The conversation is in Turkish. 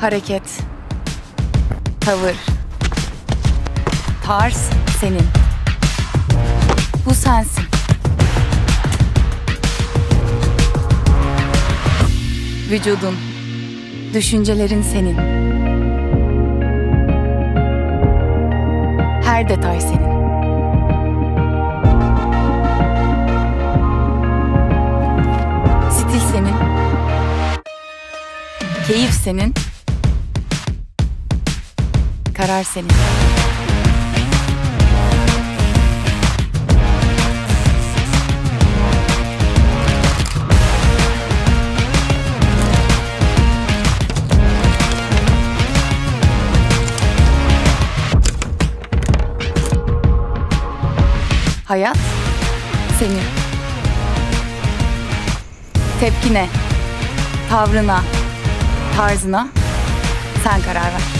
Hareket, tavır, tarz senin. Bu sensin. Vücudun, düşüncelerin senin. Her detay senin. Stil senin. Keyif senin. Karar senin. Hayat senin. Tepkine, tavrına, tarzına sen karar ver.